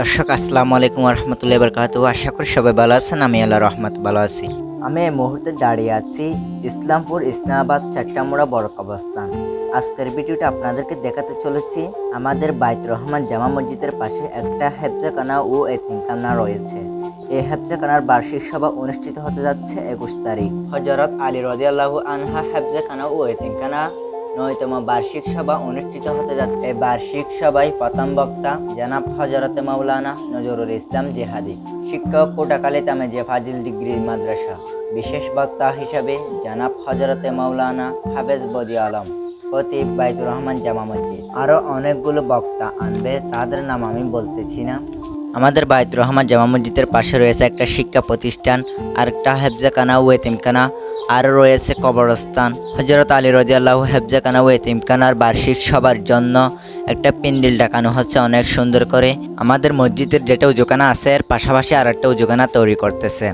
দর্শক, আসসালামু আলাইকুম রহমতুল্লাহ বরকাত আশা করি সবাই ভালো আছেন, আমি আল্লাহ রহমত ভালো আছি। আমি এই মুহূর্তে দাঁড়িয়ে আছি ইসলামপুর ইসলামাবাদ চারটামোড়া বড় কবস্থান আজকের ভিডিওটা আপনাদেরকে দেখাতে চলেছি। আমাদের বাইত রহমান জামা মসজিদের পাশে একটা হেফজাকানা ও এতিমখানা রয়েছে। এই হেফজাখানার বার্ষিক সভা অনুষ্ঠিত হতে যাচ্ছে একুশ তারিখ। হজরত আলী রদিয়াল্লাহ আনহা হেফজাখানা ও এতিমখানা। নয়তম বার্ষিক সভা অনুষ্ঠিত হতে যাচ্ছে। বার্ষিক সভায় প্রথম বক্তা জানাব হজরতে মাওলানা নজরুল ইসলাম জেহাদি, শিক্ষক কোটাকালী তামেজে ফাজিল ডিগ্রি মাদ্রাসা। বিশেষ বক্তা হিসাবে জানাব হজরতে মাওলানা হাফেজ বদি আলম, খতিব বাইতুর রহমান জামা মসজিদ। আরও অনেকগুলো বক্তা আনবে, তাদের নাম আমি বলতেছি না। আমাদের বাইতুর রহমান জামা মসজিদের পাশে রয়েছে একটা শিক্ষা প্রতিষ্ঠান, আরেকটা হেফজাখানা ও এতিমখানা। আরও রয়েছে কবরস্থান। হজরত আলী রদিয়াল্লাহ হেফজাখানা ও এতিমখানার বার্ষিক সবার জন্য একটা প্যান্ডেল ডাকানো হচ্ছে অনেক সুন্দর করে। আমাদের মসজিদের যেটা উজুখানা আছে, এর পাশাপাশি আর একটা উজুখানা তৈরি করতেছে।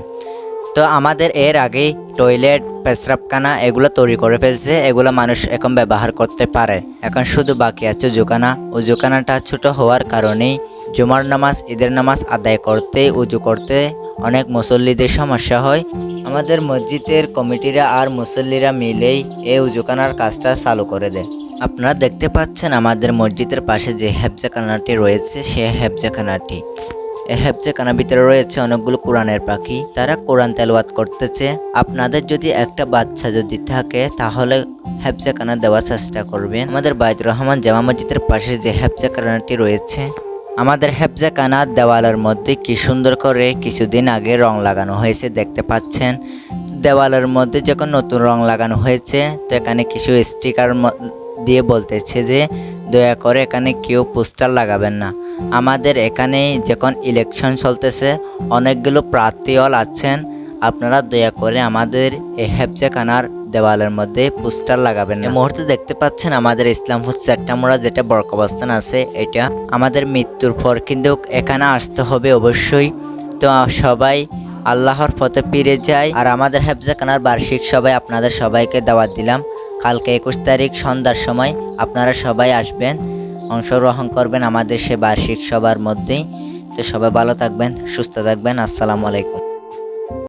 তো আমাদের এর আগেই টয়লেট, পেশরাবখানা এগুলো তৈরি করে ফেলছে, এগুলো মানুষ এখন ব্যবহার করতে পারে। এখন শুধু বাকি আছে উজুখানা। উজুখানাটা ছোট হওয়ার কারণেই জুমার নামাজ, ঈদের নামাজ আদায় করতে, উজু করতে অনেক মুসল্লিদের সমস্যা হয়। আমাদের মসজিদের কমিটিরা আর মুসল্লিরা মিলেই এই উজুখানার কাজটা চালু করে দেয়। আপনারা দেখতে পাচ্ছেন আমাদের মসজিদের পাশে যে হেফজাখানাটি রয়েছে সে হেফজাখানাটি। এই হেফজেখানার ভিতরে রয়েছে অনেকগুলো কোরআনের পাখি। তারা কোরআন তেলওয়াত করতেছে। আপনাদের যদি একটা বাচ্চা যদি থাকে, তাহলে হেফজেখানা দেওয়ার চেষ্টা করবেন। আমাদের বাইদুর রহমান জামা মসজিদের পাশে যে হেফজেখানাটি রয়েছে আমাদের হেফজা কানাত দেওয়ালের মধ্যে কি সুন্দর করে কিছুদিন আগে রং লাগানো হয়েছে দেখতে পাচ্ছেন। দেওয়ালের মধ্যে যখন নতুন রং লাগানো হয়েছে, তো এখানে কিছু স্টিকার দিয়ে বলতেছে যে, দয়া করে এখানে কেউ পোস্টার লাগাবেন না। আমাদের এখানে যখন ইলেকশন চলতেছে, অনেকগুলো প্রার্থীও আছেন আপনারা দয়া করে আমাদের এই হেফজেখানার দেওয়ালের মধ্যে পোস্টার লাগাবেন এই মুহূর্তে দেখতে পাচ্ছেন আমাদের ইসলামপুর মোড়া যেটা বরকবস্থান আছে, এটা আমাদের মৃত্যুর পর কিন্তু এখানে আসতে হবে অবশ্যই। তো সবাই আল্লাহর পথে ফিরে যায় আর আমাদের হেফজাখানার বার্ষিক সবাই আপনাদের সবাইকে দাওয়াত দিলাম। কালকে একুশ তারিখ সন্ধ্যার সময় আপনারা সবাই আসবেন, অংশগ্রহণ করবেন আমাদের সে বার্ষিক সবার মধ্যেই। তো সবাই ভালো থাকবেন, সুস্থ থাকবেন। আসসালামু আলাইকুম।